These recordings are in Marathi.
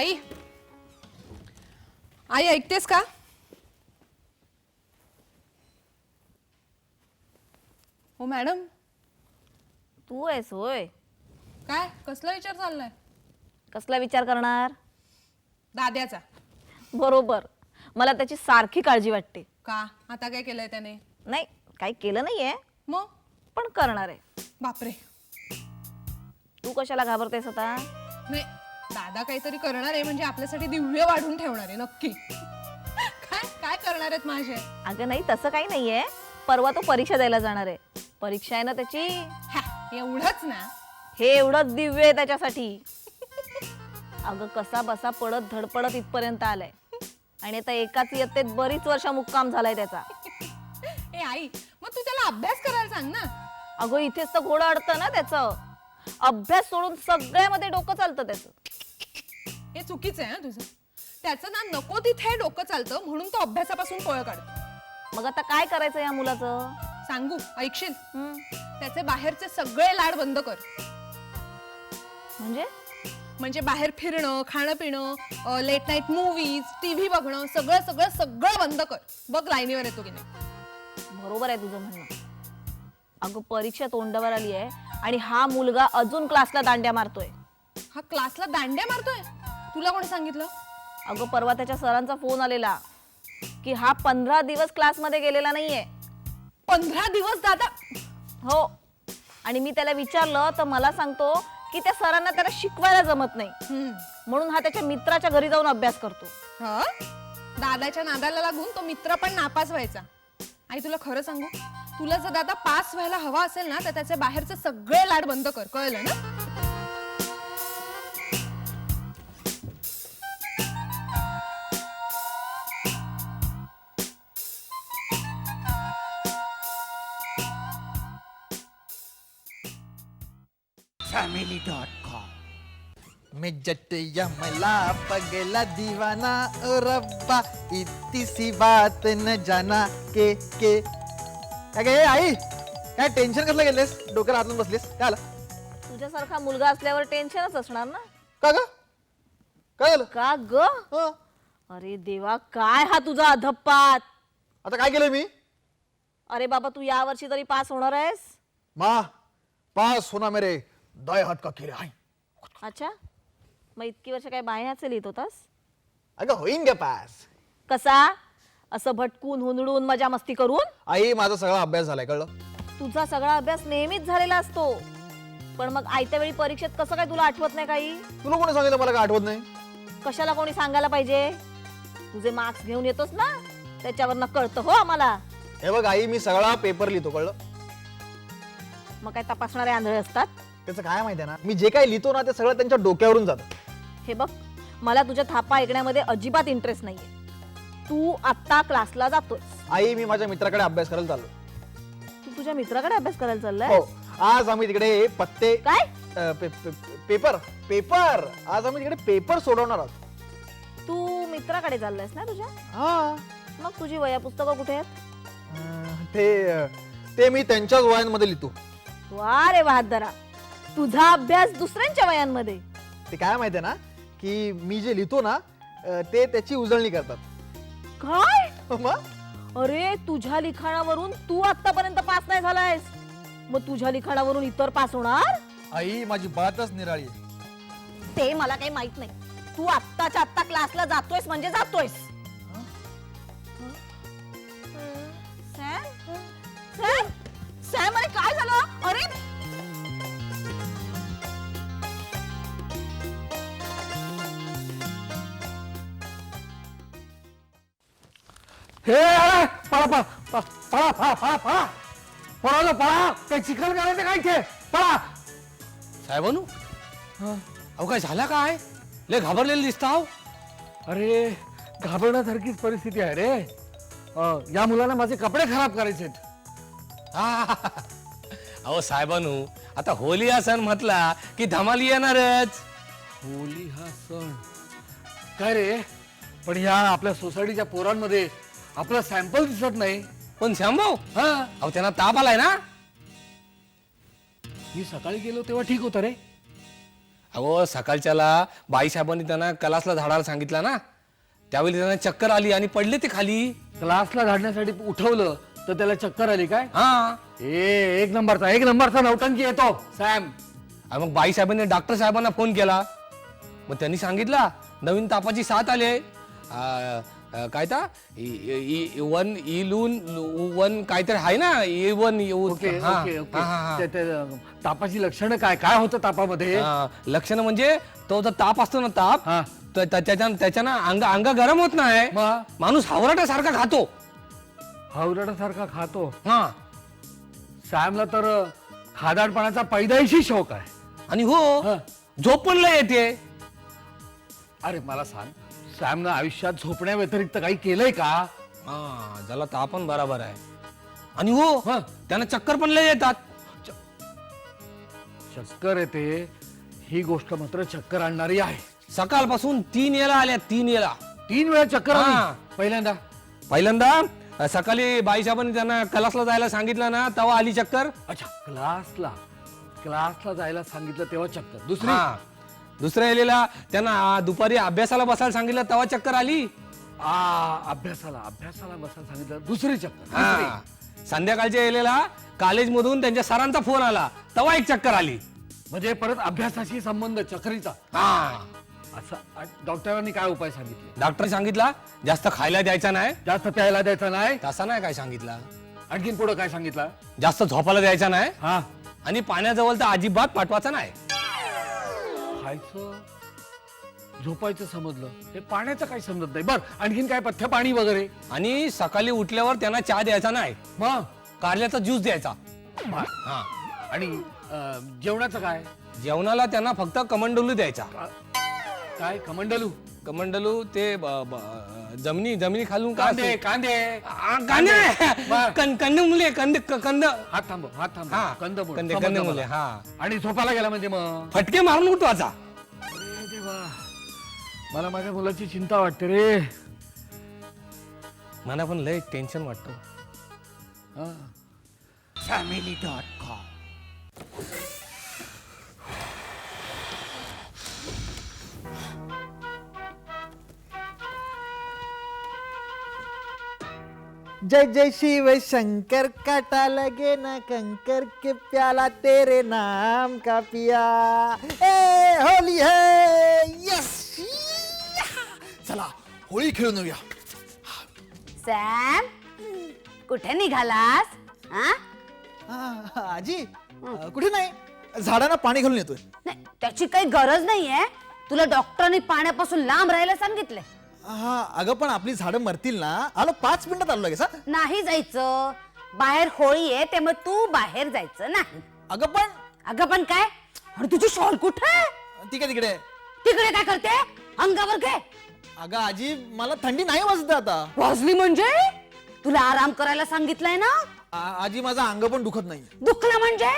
आई. आई ऐकतेस का? हो मॅडम. तू आहेस होय. काय? कसला विचार चाललाय? कसला विचार करणार? दाद्याचा. बरोबर. मला त्याची सारखी काळजी वाटते. का? आता काय केलंय त्याने? नाही काही केलं नाहीये. मग? पण करणार आहे. बापरे. तू कशाला घाबरतेस आता? नाही दादा काहीतरी करणार आहे म्हणजे आपल्यासाठी दिव्य वाढून ठेवणार आहे नक्की. काय काय करणार आहेत माझे? अगं नाही तसं काही नाहीये. परवा तो परीक्षा द्यायला जाणार आहे. परीक्षा आहे ना त्याची? हा एवढंच ना? हे एवढं दिव्य आहे त्याच्यासाठी. अगं कसा बसा पडत धडपडत इथपर्यंत आलाय. आणि आता एकाच इयत्तेत बरीच वर्ष मुक्काम झालाय त्याचा. ए आई मग तू त्याला अभ्यास करायला सांग ना. अगं इथेच तर घोडं अडतं ना त्याचं. अभ्यास सोडून सगळ्यामध्ये डोकं चालतं त्याचं. हे चुकीचं आहे ना तुझं. त्याचं ना नको तिथे डोकं चालतं म्हणून तो अभ्यासापासून पळ काढतो मग आता काय करायचं या मुलाचं? सांगू ऐकशील? हं? त्याचे बाहेरचे सगळे लाड बंद कर. म्हणजे? म्हणजे बाहेर फिरणं खाणं पिणं लेट नाईट मूवीज टीव्ही बघणं सगळं सगळं सगळं बंद कर. बघ लाईनीवर येतो की नाही. बरोबर आहे तुझं म्हणणं. अगं परीक्षा तोंडावर आली आहे आणि हा मुलगा अजून क्लासला दांड्या मारतोय. हा क्लासला दांड्या मारतोय? तुला कोणी सांगितलं? अगं परवा त्याच्या सरांचा फोन आलेला की हा पंधरा दिवस क्लासमध्ये गेलेला नाहीये. पंधरा दिवस दादा? हो. आणि मी त्याला विचारलं तर मला सांगतो की त्या सरांना त्याला शिकवायला जमत नाही. हम्म. म्हणून हा त्याच्या मित्राच्या घरी जाऊन अभ्यास करतो. हा? दादाच्या नादाला लागून तो मित्र पण नापास व्हायचा. आई तुला खरं सांगू? तुला जर दादा पास व्हायला हवा असेल ना तर त्याचे बाहेरचे सगळे लाड बंद कर. कळलं ना? डॉट कॉम मैं जट यमला पगला दीवाना ओ रब्बा इतनी सी बात न जाना के के. काय काय आई? काय टेन्शन कसलं गेलेस डोक्याला लावून बसलीस? काय आलं? तुझ्यासारखा मुलगा असल्यावर टेन्शनच असणार ना? का ग? काय झालं? का ग? हं, अरे देवा काय हा तुझा अधप्पात? आता काय केलं मी? अरे बाबा तू या वर्षी तरी पास होणार आहेस? मा पास होना मेरे दाय हात का केले आहे अच्छा? मग इतकी वर्ष काय बाह्याचे लिहित होतास? अगं होईन गे पास. कसा? असं भटकून हुंदडून मजा मस्ती करून? आई माझा सगळा अभ्यास झालाय कळलं? तुझा सगळा अभ्यास नेहमीच झालेला असतो. पण मग आयत्या वेळी परीक्षेत कसं काय तुला आठवत नाही काही? तुला कोणी सांगितलं मला काय आठवत नाही? कशाला कोणी सांगायला पाहिजे? तुझे मार्क्स घेऊन येतोस ना? त्याच्यावर कळतं हो आम्हाला. हे बघ आई मी सगळा पेपर लिहितो कळलं? मग काय तपासणारे आंधळे असतात? त्याचं काय माहिती आहे ना? मी जे काही लिहितो ना ते सगळं त्यांच्या डोक्यावरून जातं. हे बघ मला तुझ्या थापा ऐकण्यामध्ये अजिबात इंटरेस्ट नाहीये. तू आत्ता क्लासला जातोय आई मी माझ्या मित्राकडे अभ्यास करायला चाललो तू तुझ्या मित्राकडे अभ्यास करायला चाललाय? हो. आज आम्ही तिकडे पत्ते काय? अ, पे- पे- पेपर पेपर. आज आम्ही तिकडे पेपर सोडवणार आहोत. तू मित्राकडे चाललायस ना तुझ्या? हा. मग तुझी वया पुस्तकं कुठे आहेत? अ, ते अ, ते मी त्यांच्याच वयांमध्ये लिहितो. वा रे बहादरा तुझा अभ्यास दुसऱ्यांच्या वयांमध्ये. ते काय माहितीये ना की मी जे लिहितो ना अ, ते त्याची उजळणी करतात. काय? मग? अरे तुझ्या लिखाणावरून तू आतापर्यंत पास नाही झालायस. मग तुझ्या लिखाणावरून इतर पास होणार? आई माझी बातच निराळी आहे. ते मला काही माहीत नाही. तू आत्ताच्या आत्ता क्लासला जातोयस म्हणजे जातोयस. सॅम? सॅम? सॅम अरे काय झालं? अरे हे अरे पळा पळा पळा पळा पळा पळा पळा. पळा पळा. ते चिखल करायचं काय ते पळा. साहेबानू? अहो काय झाला काय? लय घाबरलेलं दिसता हो अरे घाबरण्यासारखीच परिस्थिती आहे रे. अं, या मुलाला माझे कपडे खराब करायचे हा. अहो साहेबानू आता होली हा सण म्हटला की धमाली येणारच. होली हा सण. काय रे? पण ह्या आपल्या सोसायटीच्या पोरांमध्ये आपला सॅम्पल दिसत नाही. पण श्यामभाऊ हा. अहो त्यांना ताप आलाय ना. मी सकाळी गेलो तेव्हा ठीक होतं रे. अहो सकाळच्याला बाई साहेबांनी त्यांना कलासला झाडायला सांगितलं ना. त्यावेळी त्यांना चक्कर आली आणि पडले ते खाली. क्लासला झाडण्यासाठी उठवलं तर त्याला चक्कर आली काय? हा. ए एक नंबरचा एक नंबरचा नौटंकी येतो सॅम आणि मग बाई साहेबांनी डॉक्टर साहेबांना फोन केला. मग त्यांनी सांगितलं नवीन तापाची साथ आले काय ता? वन इलून वन काहीतरी आहे ना? A one okay okay okay. ते- ते, तापाची लक्षणं काय? काय होतं तापामध्ये? लक्षण म्हणजे तो जर ताप असतो ना ताप हा. तर त्या- त्याच्या त्याच्यानं अंग अंग गरम होत नाही. मग? माणूस हावराट्यासारखा खातो. हावरडासारखा खातो? हा. सॅमला तर खादाडपणाचा पैदाइशी शौक आहे. आणि हो हा. झोप पण लय येते. अरे मला सांग. सॅमनं आयुष्यात झोपण्या व्यतिरिक्त काही केलंय का? हा ज्याला ताप पण बरोबर आहे. आणि हो हा. त्यांना चक्कर पण लय येतात. चक्कर येते. ही गोष्ट मात्र चक्कर आणणारी आहे. सकाळपासून तीन येला आल्या तीन येला तीन वेळा चक्कर हा. पहिल्यांदा? पहिल्यांदा अ, सकाळी बाईसाहेबांनी त्यांना कलासला जायला सांगितलं ना तेव्हा आली चक्कर. अच्छा क्लासला. क्लासला जायला सांगितलं तेव्हा चक्कर. दुसरी? हा. दुसऱ्या येलेला त्यांना दुपारी अभ्यासाला बसायला सांगितलं तेव्हा चक्कर आली. आ अभ्यासाला अभ्यासाला बसायला सांगितलं. दुसरी चक्कर दुसरी. हा संध्याकाळच्या येलेला कॉलेज मधून त्यांच्या सरांचा फोन आला तेव्हा एक चक्कर आली. म्हणजे परत अभ्यासाशी संबंध चक्रीचा. हा. असं आ- डॉक्टरांनी काय उपाय सांगितले? डॉक्टर सांगितला जास्त खायला द्यायचा नाही. जास्त प्यायला द्यायचा नाही. तसा नाही काय सांगितला. आणखीन पुढे काय सांगितलं? जास्त झोपायला द्यायचा नाही. हा. आणि पाण्याजवळ तर अजिबात पाठवायचा नाही. खायचं झोपायचं समजलं. हे पाण्याचं काही समजत नाही. बर आणखीन काय पथ्य पाणी वगैरे? आणि सकाळी उठल्यावर त्यांना चहा द्यायचा नाही. मग? कारल्याचा ज्यूस द्यायचा. हा. आणि अं, जेवणाचं काय? जेवणाला त्यांना फक्त कमंडलू द्यायचा. काय? कमंडलू? कमंडलू ते ब- ब- जमिनी जमिनी खालून का कांदे? कांदे. आ, कांदे! बर. कं- कंद मुले कंद क- कंद. हात थांबव हात थांबव हा. कंद कंदे कंद मुले हा. आणि झोपायला गेला म्हणजे मग? फटके मारून अरे देवा. मला माझ्या मुलाची चिंता वाटते रे. मला पण लय टेन्शन वाटतो. हा. फॅमिली डॉट कॉम जय जय शिव शंकर काटा लगे ना कंकर के प्याला तेरे नाम का पिया। ए होली है। यस। चला होळी खेळून येऊया. सॅम कुठे निघालास? हा? हा, आजी अ, कुठे नाही? झाडांना पाणी घालून येतोय. नाही त्याची काही गरज नाहीये. तुला डॉक्टरांनी पाण्यापासून लांब राहायला सांगितलंय. हा अगं पण आपली झाडं मरतील ना. आलो पाच मिनिटात आलो लगेच हा नाही जायचं. बाहेर होळी आहे त्यामुळे तू बाहेर जायचं नाही. अगं पण अगं पण काय? आणि तुझी शॉल कुठे? ती काय तिकडे. तिकडे काय करते? अंगावर घे. अगं आजी मला थंडी नाही वाजत आता. वाजली म्हणजे? तुला आराम करायला सांगितलंय ना? आ- आजी माझं अंग पण दुखत नाही. दुखलं म्हणजे?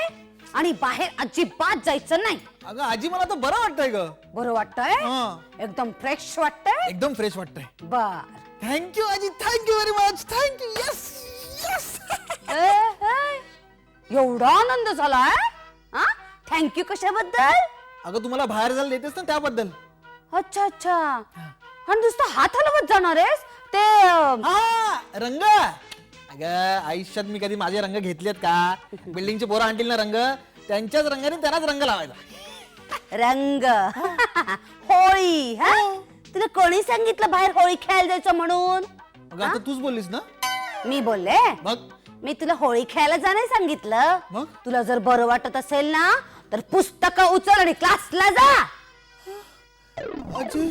आणि बाहेर अजिबात जायचं नाही. अगं आजी मला तर बरं वाटतंय ग. बरं वाटतंय? हा. एकदम फ्रेश वाटतंय? एकदम फ्रेश वाटतंय. बर. थँक्यू आजी. Thank you very much thank you yes yes ए, ए, एवढा आनंद झालाय हा? थँक्यू कशाबद्दल? अगं तुम्हाला बाहेर जायला देतेस ना त्याबद्दल. अच्छा अच्छा. आणि नुसतं हात हलवत जाणार आहेस? ते अं, हा रंग. अगं आयुष्यात मी कधी माझे रंग घेतलेत का? बिल्डिंगचे पोरं आणतील ना रंग? त्यांच्याच रंगाने त्यांनाच रंग लावायचा. रंग. होळी हा? तुला कोणी सांगितलं बाहेर होळी खेळायला जायचं म्हणून? अगं आता तूच बोललीस ना? मी बोलले? मग? मी तुला होळी खेळायला जा नाही सांगितलं. मग? तुला जर बरं वाटत असेल ना तर पुस्तक उचल आणि क्लासला जा. आजी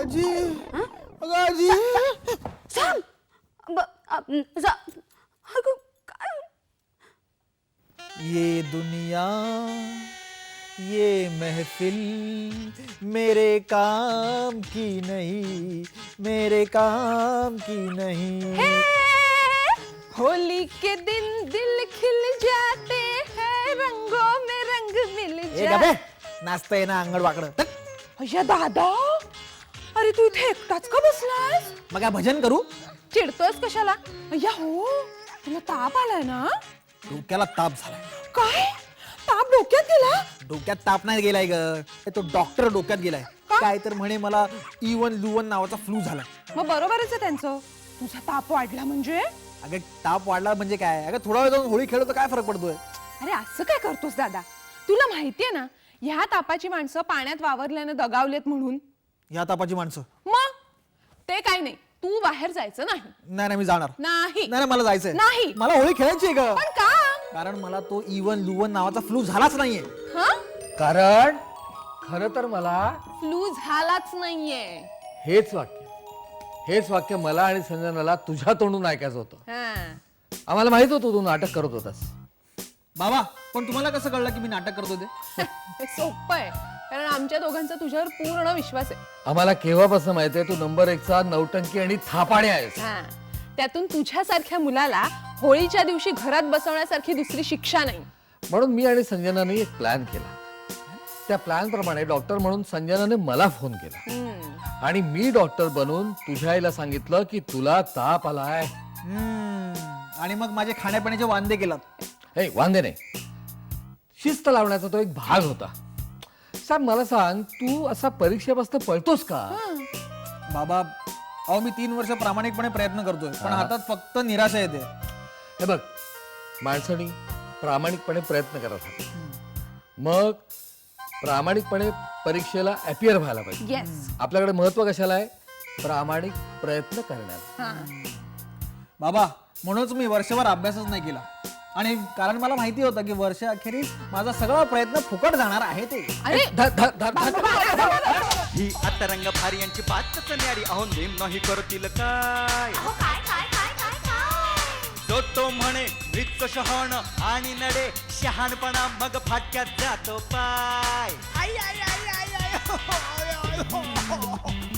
आजी. अगं आजी. सांग ब- अ- जा. अगं, काय? ये दुनिया ये महफिल मेरे काम की नहीं मेरे काम की नहीं। होली के दिन दिल खिल जाते हैं रंगों में रंग मिल ए जाते नाचता ना अंगड वाकडं अय्या दादा अरे तू इथे एकटाच का बसलास मग काय भजन करू? चिडतोस कशाला? अय्या हो तुला ताप आलाय ना? डोक्याला ताप झालाय. काय? ताप डोक्यात गेला? डोक्यात ताप नाही गेलाय ग. तो डॉक्टर डोक्यात गेलाय. काय तर म्हणे मला इवन लुवन नावाचा फ्लू झालाय. मग बरोबरच आहे त्यांचं. तुझा ताप वाढला म्हणजे? अगं ताप वाढला म्हणजे काय? अगं थोडा वेळ जाऊन होळी खेळतो काय फरक पडतोय? अरे असं काय करतोस दादा? तुला माहितीये ना ह्या तापाची माणसं पाण्यात वावरल्यानं दगावलेत म्हणून. ह्या तापाची माणसं. मग? ते काय नाही. तू बाहेर जायचं नाही. नाही नाही मी जाणार. नाही. नाही नाही, मला जायचंय. नाही. मला होळी खेळायची आहे ग. पण का? कारण मला तो इवन लुवन नावाचा फ्लू झालाच नाहीये. हा? कारण खरं तर मला फ्लू झालाच नाहीये. हेच वाक्य. हेच वाक्य मला आणि संजनाला तुझ्या तोंडून ऐकायचं होतं. हा. आम्हाला माहीत होतं तू नाटक करत होतास. बाबा पण तुम्हाला कसं कळलं की मी नाटक करतो ते सोपं आहे. कारण आमच्या दोघांचा तुझ्यावर पूर्ण विश्वास आहे. आम्हाला केव्हापासून माहितीये तू नंबर एकचा नौटंकी आणि थापाणे आहेस. हा. त्यातून तुझ्यासारख्या मुलाला होळीच्या दिवशी घरात बसवण्यासारखी दुसरी शिक्षा नाही. म्हणून मी आणि संजनाने एक प्लॅन केला. त्या प्लॅन प्रमाणे डॉक्टर म्हणून संजनाने मला फोन केला. आणि मी डॉक्टर बनून तुझ्या आईला सांगितलं की तुला ताप आलाय. हम्म. आणि मग माझे खाण्यापिण्याचे वांदे केलात. हे वांदे नाही. शिस्त लावण्याचा तो एक भाग होता. साहेब मला सांग तू असा परीक्षेपासून पळतोस का? बाबा अहो मी तीन वर्ष प्रामाणिकपणे प्रयत्न करतोय पण हातात फक्त निराशा येते. हे बघ माणसाने प्रामाणिकपणे प्रयत्न करत मग प्रामाणिकपणे परीक्षेला अपियर व्हायला पाहिजे. येस आपल्याकडे महत्त्व कशाला आहे? प्रामाणिक प्रयत्न करण्याला. बाबा म्हणूनच मी वर्षभर अभ्यासच नाही केला. आणि कारण मला माहिती होतं की वर्ष अखेरीस माझा सगळा प्रयत्न फुकट जाणार आहे ते. अरे ही आता रंग भारी यांची बातच न्यारी अहो नेम नाही करतील काय? जो तो म्हणे मृत शहाण आणि नडे शहाणपणा मग फाटक्यात जातो पाय. आई, आई, आई, आई, आई, हो, हो, हो, हो, हो.